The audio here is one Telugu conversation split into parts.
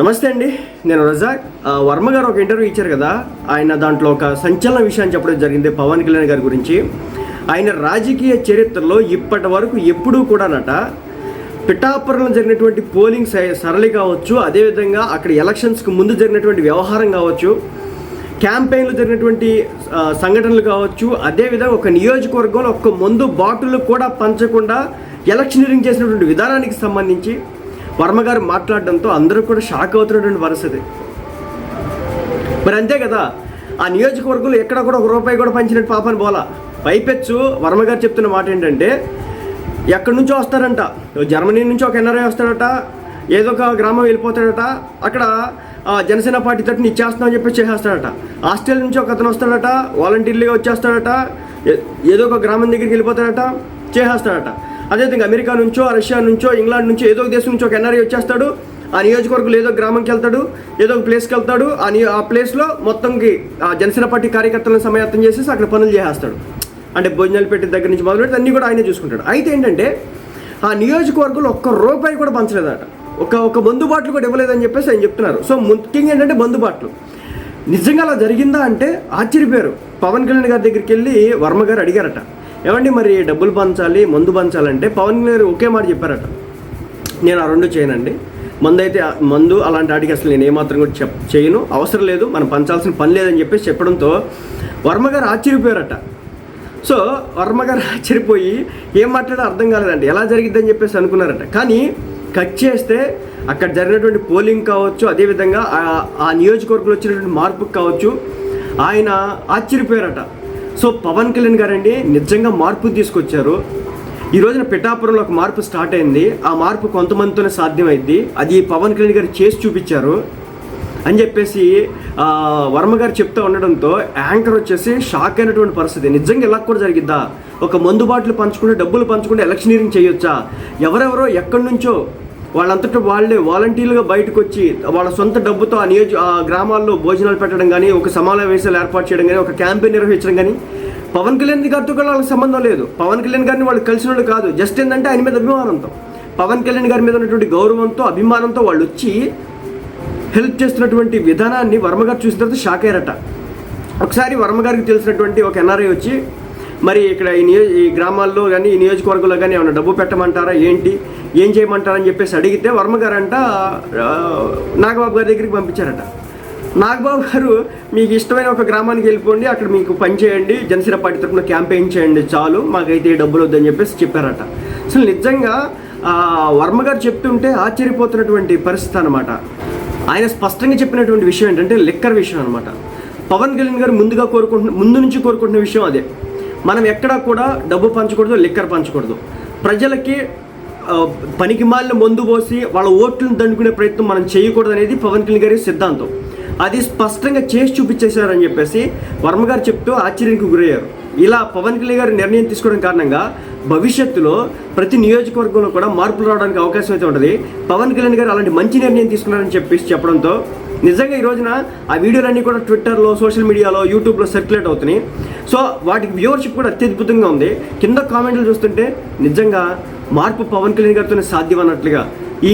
నమస్తే అండి నేను రజాక్. వర్మ గారు ఒక ఇంటర్వ్యూ ఇచ్చారు కదా ఆయన దాంట్లో ఒక సంచలన విషయాన్ని చెప్పడం జరిగింది పవన్ కళ్యాణ్ గారి గురించి. ఆయన రాజకీయ చరిత్రలో ఇప్పటి వరకు ఎప్పుడూ కూడానట పిఠాపురంలో జరిగినటువంటి పోలింగ్ సరళి కావచ్చు అదేవిధంగా అక్కడ ఎలక్షన్స్కి ముందు జరిగినటువంటి వ్యవహారం కావచ్చు క్యాంపెయిన్లో జరిగినటువంటి సంఘటనలు కావచ్చు అదేవిధంగా ఒక నియోజకవర్గంలో ఒక్క మందు బాటిల్ కూడా పంచకుండా ఎలక్షనీరింగ్ చేసినటువంటి విధానానికి సంబంధించి వర్మ గారు మాట్లాడడంతో అందరూ కూడా షాక్ అవుతున్నటువంటి పరిస్థితి. మరి అంతే కదా ఆ నియోజకవర్గంలో ఎక్కడ కూడా ఒక రూపాయి కూడా పంచినట్టు పాపని పోలా పైపెచ్చు వర్మ గారు చెప్తున్న మాట ఏంటంటే ఎక్కడి నుంచో వస్తారంట. జర్మనీ నుంచి ఒక ఎన్ఆర్ఐ వస్తాడట ఏదో ఒక గ్రామం వెళ్ళిపోతాడట అక్కడ ఆ, జనసేన పార్టీ తరఫున ఇచ్చేస్తున్నామని చెప్పి చేసేస్తాడట. ఆస్ట్రేలియా నుంచి ఒక అతను వస్తాడట వాలంటీర్లుగా వచ్చేస్తాడట ఏదో ఒక గ్రామం దగ్గరికి వెళ్ళిపోతాడట చేసేస్తాడట. అదేవిధంగా అమెరికా నుంచో రష్యా నుంచో ఇంగ్లాండ్ నుంచో ఏదో ఒక దేశం నుంచో ఒక ఎన్ఆర్ఐ వచ్చేస్తాడు. ఆ నియోజకవర్గంలో ఏదో గ్రామంకి వెళ్తాడు ఏదో ఒక ప్లేస్కి వెళ్తాడు. ఆ నియో ఆ ప్లేస్లో మొత్తంకి ఆ జనసేన పార్టీ కార్యకర్తలను సమాయత్తం చేసేసి అక్కడ పనులు చేసేస్తాడు. అంటే భోజనాలు పెట్టిన దగ్గర నుంచి మొదలు పెట్టి అన్నీ కూడా ఆయనే చూసుకుంటాడు. అయితే ఏంటంటే ఆ నియోజకవర్గంలో ఒక్క రూపాయి కూడా పంచలేదట. ఒక ఒక బందుబాట్లు కూడా ఇవ్వలేదని చెప్పేసి ఆయన చెప్తున్నారు. సో ముఖ్యంగా ఏంటంటే బందుబాట్లు నిజంగా అలా జరిగిందా అంటే ఆశ్చర్యపోయారు. పవన్ కళ్యాణ్ గారి దగ్గరికి వెళ్ళి వర్మ గారు అడిగారట. ఏమండి మరి డబ్బులు పంచాలి మందు పంచాలంటే పవన్ కళ్యాణ్ గారు ఒకే మాట చెప్పారట. నేను ఆ రెండు చేయనండి. మందు అయితే మందు అలాంటి వాటికి అసలు నేను ఏమాత్రం కూడా చెప్ చేయను. అవసరం లేదు మనం పంచాల్సిన పని లేదని చెప్పేసి చెప్పడంతో వర్మ గారు ఆశ్చర్యపోయారట. సో వర్మ గారు ఆశ్చర్యపోయి ఏం మాట్లాడో అర్థం కాలేదండి. ఎలా జరిగిద్దని చెప్పేసి అనుకున్నారట. కానీ కట్ చేస్తే అక్కడ జరిగినటువంటి పోలింగ్ కావచ్చు అదేవిధంగా ఆ- ఆ నియోజకవర్గంలో వచ్చినటువంటి మార్పుకు కావచ్చు ఆయన ఆశ్చర్యపోయారట. సో పవన్ కళ్యాణ్ గారండి నిజంగా మార్పు తీసుకొచ్చారు. ఈ రోజున పిఠాపురంలో ఒక మార్పు స్టార్ట్ అయింది. ఆ మార్పు కొంతమందితోనే సాధ్యమైంది. అది పవన్ కళ్యాణ్ గారు చేసి చూపించారు. అని చెప్పేసి వర్మ గారు చెప్తూ ఉండడంతో యాంకర్ వచ్చేసి షాక్ అయినటువంటి పరిస్థితి. నిజంగా ఇలా కూడా జరిగిద్దా? ఒక మందుబాట్లు పంచుకుంటే డబ్బులు పంచుకుంటే ఎలక్షనీరింగ్ చేయొచ్చా? ఎవరెవరో ఎక్కడి నుంచో వాళ్ళంతటా వాళ్ళే వాలంటీర్లుగా బయటకు వచ్చి వాళ్ళ సొంత డబ్బుతో ఆ నియోజ ఆ గ్రామాల్లో భోజనాలు పెట్టడం కానీ ఒక సమావేశాలు ఏర్పాటు చేయడం కానీ ఒక క్యాంపెయిన్ నిర్వహించడం కానీ పవన్ కళ్యాణ్ గారితో కూడా వాళ్ళకి సంబంధం లేదు. పవన్ కళ్యాణ్ గారిని వాళ్ళు కలిసిన వాళ్ళు కాదు. జస్ట్ ఏంటంటే ఆయన మీద అభిమానంతో. పవన్ కళ్యాణ్ గారి మీద ఉన్నటువంటి గౌరవంతో అభిమానంతో వాళ్ళు వచ్చి హెల్ప్ చేస్తున్నటువంటి విధానాన్ని వర్మగారు చూసిన తర్వాత షాక్ అయ్యారట. ఒకసారి వర్మగారికి తెలిసినటువంటి ఒక ఎన్ఆర్ఐ వచ్చి మరి ఇక్కడ ఈ నియో ఈ గ్రామాల్లో కానీ ఈ నియోజకవర్గంలో కానీ ఏమైనా డబ్బు పెట్టమంటారా? ఏంటి? ఏం చేయమంటారని చెప్పేసి అడిగితే వర్మ గారంట నాగబాబు గారి దగ్గరికి పంపించారట. నాగబాబు గారు మీకు ఇష్టమైన ఒక గ్రామానికి వెళ్ళిపోండి అక్కడ మీకు పని చేయండి జనసేన పార్టీ తరఫున క్యాంపెయిన్ చేయండి చాలు మాకైతే ఈ డబ్బులు వద్దని చెప్పేసి చెప్పారట. అసలు నిజంగా వర్మ గారు చెప్తుంటే ఆశ్చర్యపోతున్నటువంటి పరిస్థితి అనమాట ఆయన స్పష్టంగా చెప్పినటువంటి విషయం ఏంటంటే లిక్కర్ విషయం అనమాట పవన్ కళ్యాణ్ గారు ముందుగా కోరుకుంటున్న ముందు నుంచి కోరుకుంటున్న విషయం అదే. మనం ఎక్కడా కూడా డబ్బు పంచకూడదు లిక్కర్ పంచకూడదు. ప్రజలకి పనికి మాలిన మందు పోసి వాళ్ళ ఓట్లను దండుకునే ప్రయత్నం మనం చేయకూడదు అనేది పవన్ కళ్యాణ్ గారి సిద్ధాంతం. అది స్పష్టంగా చేసి చూపించేశారని చెప్పేసి వర్మ గారు చెప్తూ ఆశ్చర్యానికి గురయ్యారు. ఇలా పవన్ కళ్యాణ్ గారు నిర్ణయం తీసుకోవడం కారణంగా భవిష్యత్తులో ప్రతి నియోజకవర్గంలో కూడా మార్పులు రావడానికి అవకాశం అయితే ఉంటుంది. పవన్ కళ్యాణ్ గారు అలాంటి మంచి నిర్ణయం తీసుకున్నారని చెప్పేసి చెప్పడంతో నిజంగా ఈ రోజున ఆ వీడియోలన్నీ కూడా ట్విట్టర్లో సోషల్ మీడియాలో యూట్యూబ్లో సర్క్యులేట్ అవుతున్నాయి. సో వాటికి వ్యూవర్షిప్ కూడా అత్యద్భుతంగా ఉంది. కింద కామెంట్లు చూస్తుంటే నిజంగా మార్పు పవన్ కళ్యాణ్ గారితోనే సాధ్యం అన్నట్లుగా ఈ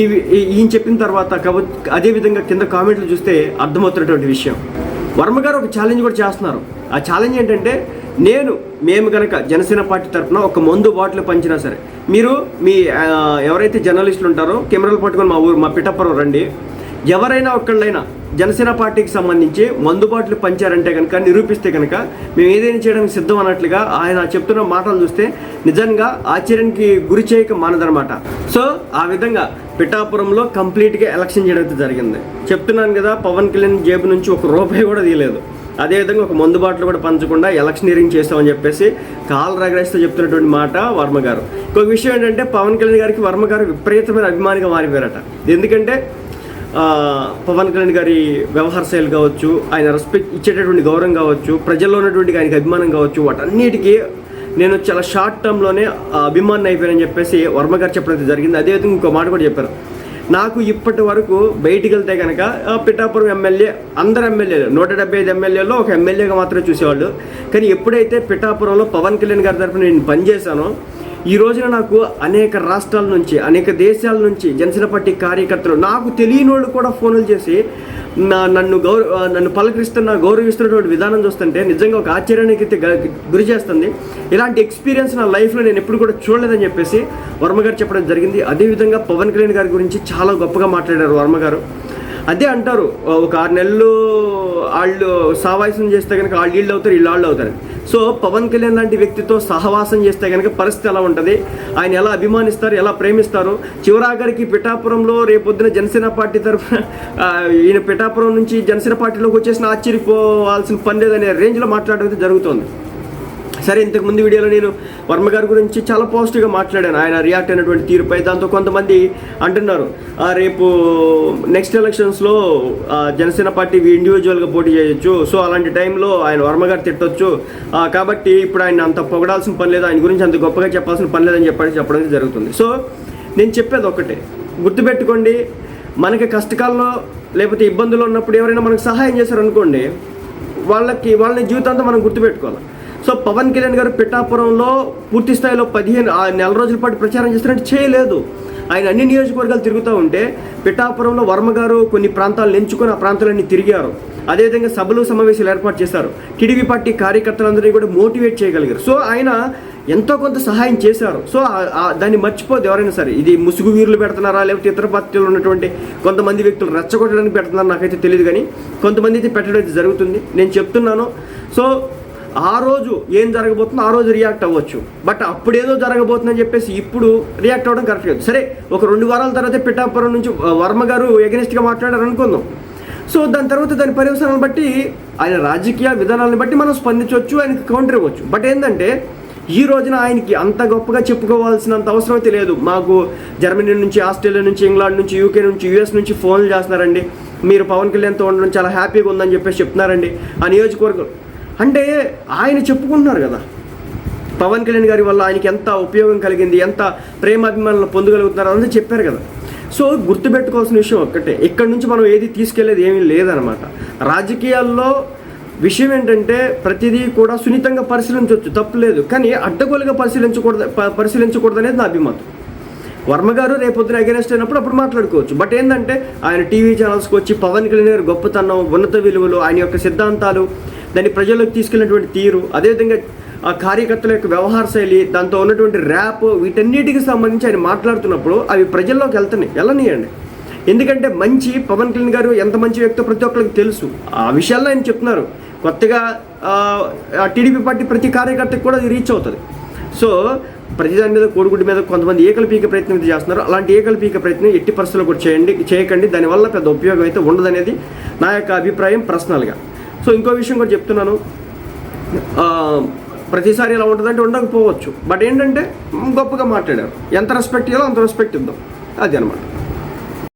ఈయన చెప్పిన తర్వాత కబ- అదే విధంగా కింద కామెంట్లు చూస్తే అర్థమవుతున్నటువంటి విషయం. వర్మ గారు ఒక ఛాలెంజ్ కూడా చేస్తున్నారు. ఆ ఛాలెంజ్ ఏంటంటే నేను మేము కనుక జనసేన పార్టీ తరఫున ఒక మందు బాటిల్ పంచినా సరే మీరు మీ ఎవరైతే జర్నలిస్టులు ఉంటారో కెమెరాలు పట్టుకొని మా ఊరు మా పిఠాపురం రండి. ఎవరైనా ఒక్కళ్ళైనా జనసేన పార్టీకి సంబంధించి మందుబాట్లు పంచారంటే కనుక నిరూపిస్తే కనుక మేము ఏదైనా చేయడానికి సిద్ధం అన్నట్లుగా ఆయన చెప్తున్న మాటలు చూస్తే నిజంగా ఆశ్చర్యానికి గురి చేయక మానదనమాట సో ఆ విధంగా పిఠాపురంలో కంప్లీట్గా ఎలక్షన్ చేయడం అయితే జరిగింది. చెప్తున్నాను కదా పవన్ కళ్యాణ్ జేబు నుంచి ఒక రూపాయి కూడా తీయలేదు. అదేవిధంగా ఒక మందుబాట్లు కూడా పంచకుండా ఎలక్షనీరింగ్ చేస్తామని చెప్పేసి కాల్ రగరేస్తూ చెప్తున్నటువంటి మాట వర్మ గారు. ఇంకొక విషయం ఏంటంటే పవన్ కళ్యాణ్ గారికి వర్మ గారు విపరీతమైన అభిమానిగా మారిపోయారట. ఎందుకంటే పవన్ కళ్యాణ్ గారి వ్యవహార శైలి కావచ్చు ఆయన రెస్పెక్ట్ ఇచ్చేటటువంటి గౌరవం కావచ్చు ప్రజల్లో ఉన్నటువంటి ఆయనకి అభిమానం కావచ్చు వాటన్నిటికీ నేను చాలా షార్ట్ టర్మ్లోనే అభిమానం అయిపోయానని చెప్పేసి వర్మ గారు చెప్పడం అయితే జరిగింది. అదేవిధంగా ఇంకో మాట కూడా చెప్పారు. నాకు ఇప్పటి వరకు బయటికి వెళ్తే కనుక పిఠాపురం ఎమ్మెల్యే అందరు ఎమ్మెల్యేలు నూట డెబ్బై ఐదు ఎమ్మెల్యేలో ఒక ఎమ్మెల్యేగా మాత్రమే చూసేవాళ్ళు. కానీ ఎప్పుడైతే పిఠాపురంలో పవన్ కళ్యాణ్ గారి తరఫున నేను పనిచేశానో ఈ రోజున నాకు అనేక రాష్ట్రాల నుంచి అనేక దేశాల నుంచి జనసేన పార్టీ కార్యకర్తలు నాకు తెలియని వాళ్ళు కూడా ఫోన్లు చేసి నా నన్ను గౌరవ నన్ను పలకరిస్తున్న గౌరవిస్తున్నటువంటి విధానం చూస్తుంటే నిజంగా ఒక ఆశ్చర్యానికి అయితే గురి చేస్తుంది. ఇలాంటి ఎక్స్పీరియన్స్ నా లైఫ్లో నేను ఎప్పుడు కూడా చూడలేదని చెప్పేసి వర్మ గారు చెప్పడం జరిగింది. అదేవిధంగా పవన్ కళ్యాణ్ గారి గురించి చాలా గొప్పగా మాట్లాడారు వర్మ గారు. అదే అంటారు ఒక ఆరు నెలలు వాళ్ళు సహవాసం చేస్తే కనుక వాళ్ళు వీళ్ళు అవుతారు వీళ్ళు వాళ్ళు అవుతారు. సో పవన్ కళ్యాణ్ లాంటి వ్యక్తితో సహవాసం చేస్తే కనుక పరిస్థితి ఎలా ఉంటుంది? ఆయన ఎలా అభిమానిస్తారు ఎలా ప్రేమిస్తారు? చివరాఖరికి పిఠాపురంలో రేపొద్దున జనసేన పార్టీ తరఫున ఈయన పిఠాపురం నుంచి జనసేన పార్టీలోకి వచ్చేసిన ఆశ్చర్యపోవాల్సిన పని లేదనే రేంజ్లో మాట్లాడడం జరుగుతుంది. సరే ఇంతకు ముందు వీడియోలో నేను వర్మ గారి గురించి చాలా పాజిటివ్గా మాట్లాడాను. ఆయన రియాక్ట్ అయినటువంటి తీరుపై దాంతో కొంతమంది అంటున్నారు. రేపు నెక్స్ట్ ఎలక్షన్స్లో జనసేన పార్టీ ఇండివిజువల్గా పోటీ చేయొచ్చు. సో అలాంటి టైంలో ఆయన వర్మ గారు తిట్టొచ్చు. కాబట్టి ఇప్పుడు ఆయన అంత పొగడాల్సిన పని లేదు. ఆయన గురించి అంత గొప్పగా చెప్పాల్సిన పని లేదని చెప్పి చెప్పడం జరుగుతుంది. సో నేను చెప్పేది ఒకటే. గుర్తుపెట్టుకోండి మనకి కష్టకాలంలో లేకపోతే ఇబ్బందులు ఉన్నప్పుడు ఎవరైనా మనకు సహాయం చేశారనుకోండి వాళ్ళకి వాళ్ళ జీవితాంతం మనం గుర్తుపెట్టుకోవాలి. సో పవన్ కళ్యాణ్ గారు పిఠాపురంలో పూర్తి స్థాయిలో పదిహేను ఆ నెల రోజుల పాటు ప్రచారం చేస్తున్నట్టు చేయలేదు. ఆయన అన్ని నియోజకవర్గాలు తిరుగుతూ ఉంటే పిఠాపురంలో వర్మ గారు కొన్ని ప్రాంతాలను ఎంచుకొని ఆ ప్రాంతాలన్నీ తిరిగారు. అదేవిధంగా సభలు సమావేశాలు ఏర్పాటు చేశారు. టీడీపీ పార్టీ కార్యకర్తలందరినీ కూడా మోటివేట్ చేయగలిగారు. సో ఆయన ఎంతో కొంత సహాయం చేశారు. సో దాన్ని మర్చిపోదు ఎవరైనా సరే. ఇది ముసుగు వీరులు పెడుతున్నారా లేకపోతే ఇతర పార్టీలు ఉన్నటువంటి కొంతమంది వ్యక్తులు రెచ్చగొట్టడానికి పెడుతున్నారా నాకైతే తెలియదు కానీ కొంతమంది అయితే పెట్టడం అయితే జరుగుతుంది. నేను చెప్తున్నాను. సో ఆ రోజు ఏం జరగబోతుందో ఆ రోజు రియాక్ట్ అవ్వచ్చు. బట్ అప్పుడేదో జరగబోతుందని చెప్పేసి ఇప్పుడు రియాక్ట్ అవ్వడం కరెక్ట్ కాదు. సరే ఒక రెండు వారాల తర్వాత పిఠాపురం నుంచి వర్మ గారు ఎగనిస్ట్గా మాట్లాడారు అనుకుందాం. సో దాని తర్వాత దాని పర్యవసానాలను బట్టి ఆయన రాజకీయ విధానాలను బట్టి మనం స్పందించవచ్చు ఆయనకి కౌంటర్ ఇవ్వచ్చు. బట్ ఏంటంటే ఈ రోజున ఆయనకి అంత గొప్పగా చెప్పుకోవాల్సినంత అవసరం అయితే లేదు. మాకు జర్మనీ నుంచి ఆస్ట్రేలియా నుంచి ఇంగ్లాండ్ నుంచి యూకే నుంచి యూఎస్ నుంచి ఫోన్లు చేస్తున్నారండి. మీరు పవన్ కళ్యాణ్తో ఉండడం చాలా హ్యాపీగా ఉందని చెప్పేసి చెప్తున్నారండి. ఆ నియోజకవర్గం అంటే ఆయన చెప్పుకుంటున్నారు కదా. పవన్ కళ్యాణ్ గారి వల్ల ఆయనకి ఎంత ఉపయోగం కలిగింది ఎంత ప్రేమాభిమానులు పొందగలుగుతున్నారు అన్నది చెప్పారు కదా. సో గుర్తుపెట్టుకోవాల్సిన విషయం ఒక్కటే ఇక్కడ నుంచి మనం ఏది తీసుకెళ్ళేది ఏమీ లేదనమాట రాజకీయాల్లో విషయం ఏంటంటే ప్రతిదీ కూడా సున్నితంగా పరిశీలించవచ్చు తప్పులేదు కానీ అడ్డగోలుగా పరిశీలించకూడదు పరిశీలించకూడదు అనేది నా అభిమతం. వర్మ గారు రేపొద్దున అగెనెస్ట్ అయినప్పుడు అప్పుడు మాట్లాడుకోవచ్చు. బట్ ఏంటంటే ఆయన టీవీ ఛానల్స్కి వచ్చి పవన్ కళ్యాణ్ గారి గొప్పతనం ఉన్నత విలువలు ఆయన యొక్క సిద్ధాంతాలు దాన్ని ప్రజల్లోకి తీసుకెళ్ళినటువంటి తీరు అదేవిధంగా ఆ కార్యకర్తల యొక్క వ్యవహార శైలి దాంతో ఉన్నటువంటి ర్యాప్ వీటన్నిటికి సంబంధించి ఆయన మాట్లాడుతున్నప్పుడు అవి ప్రజల్లోకి వెళ్తున్నాయి వెళ్ళనియండి. ఎందుకంటే మంచి పవన్ కళ్యాణ్ గారు ఎంత మంచి వ్యక్తో ప్రతి ఒక్కరికి తెలుసు. ఆ విషయాల్లో ఆయన చెప్తున్నారు. కొత్తగా టీడీపీ పార్టీ ప్రతి కార్యకర్తకి కూడా అది రీచ్ అవుతుంది. సో ప్రతిదాని మీద కోడిగుడ్డు మీద కొంతమంది ఏకలు పీక ప్రయత్నం అయితే చేస్తున్నారు. అలాంటి ఏకలు పీక ప్రయత్నం ఎట్టి పరిస్థితుల్లో కూడా చేయండి చేయకండి. దానివల్ల పెద్ద ఉపయోగం అయితే ఉండదనేది నా యొక్క అభిప్రాయం పర్సనల్గా. సో ఇంకో విషయం కూడా చెప్తున్నాను. ప్రతిసారి ఇలా ఉంటుందంటే ఉండకపోవచ్చు. బట్ ఏంటంటే గొప్పగా మాట్లాడారు. ఎంత రెస్పెక్ట్ ఇవ్వాలో అంత రెస్పెక్ట్ ఇద్దాం. అది అనమాట.